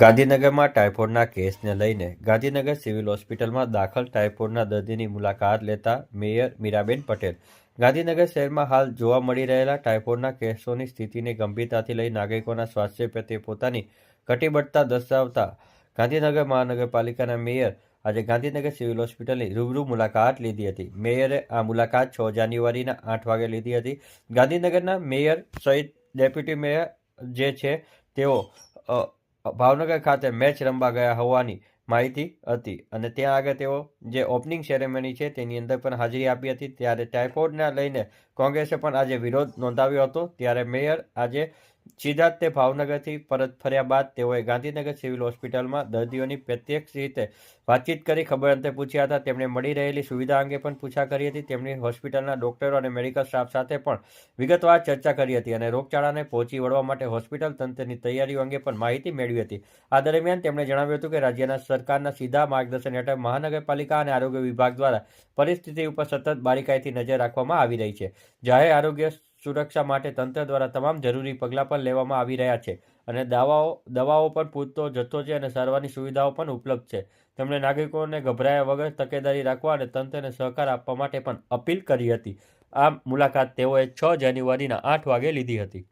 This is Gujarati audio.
ગાંધીનગરમાં ટાઇફોઇડના કેસને લઈને ગાંધીનગર સિવિલ હોસ્પિટલમાં દાખલ ટાઇફોઇડના દર્દીની મુલાકાત લેતા મેયર મીરાબેન પટેલ. ગાંધીનગર શહેરમાં હાલ જોવા મળી રહેલા ટાઇફોઇડના કેસોની સ્થિતિને ગંભીરતાથી લઈ નાગરિકોના સ્વાસ્થ્ય પ્રત્યે પોતાની કટિબદ્ધતા દર્શાવતા ગાંધીનગર મહાનગરપાલિકાના મેયર આજે ગાંધીનગર સિવિલ હોસ્પિટલની રૂબરૂ મુલાકાત લીધી હતી. મેયરે આ મુલાકાત છ જાન્યુઆરીના આઠ વાગે લીધી હતી. ગાંધીનગરના મેયર સહિત ડેપ્યુટી મેયર જે છે, તેઓ ભાવનગર ખાતે મેચ રમવા ગયા હોવાની માહિતી હતી અને ત્યાં આગળ તેઓ જે ઓપનિંગ સેરેમની છે તેની અંદર પણ હાજરી આપી હતી. ત્યારે ટાઇફોઇડને લઈને કોંગ્રેસે પણ આજે વિરોધ નોંધાવ્યો હતો. ત્યારે મેયર આજે સીધા તે ભાવનગરથી પરત ફર્યા બાદ તેઓએ ગાંધીનગર સિવિલ હોસ્પિટલમાં દર્દીઓની પ્રત્યક્ષ રીતે વાતચીત કરી ખબર અંતે પૂછ્યા હતા. તેમણે મળી રહેલી સુવિધા અંગે પણ પૂછા કરી હતી. તેમની હોસ્પિટલના ડોક્ટરો અને મેડિકલ સ્ટાફ સાથે પણ વિગતવાર ચર્ચા કરી હતી અને રોગચાળાને પહોંચી વળવા માટે હોસ્પિટલ તંત્રની તૈયારીઓ અંગે પણ માહિતી મેળવી હતી. આ દરમિયાન તેમણે જણાવ્યું હતું કે રાજ્યના સરકારના સીધા માર્ગદર્શન હેઠળ મહાનગરપાલિકા અને આરોગ્ય વિભાગ દ્વારા પરિસ્થિતિ ઉપર સતત બારીકાઈથી નજર રાખવામાં આવી રહી છે. જાહેર આરોગ્ય સુરક્ષા માટે તંત્ર દ્વારા તમામ જરૂરી પગલાં પણ લેવામાં આવી રહ્યા છે અને દાવાઓ, દવાઓ પણ પૂરતો જથ્થો છે અને સારવારની સુવિધાઓ પણ ઉપલબ્ધ છે. તેમણે નાગરિકોને ગભરાયા વગર તકેદારી રાખવા અને તંત્રને સહકાર આપવા માટે પણ અપીલ કરી હતી. આ મુલાકાત તેઓએ છ જાન્યુઆરીના આઠ વાગે લીધી હતી.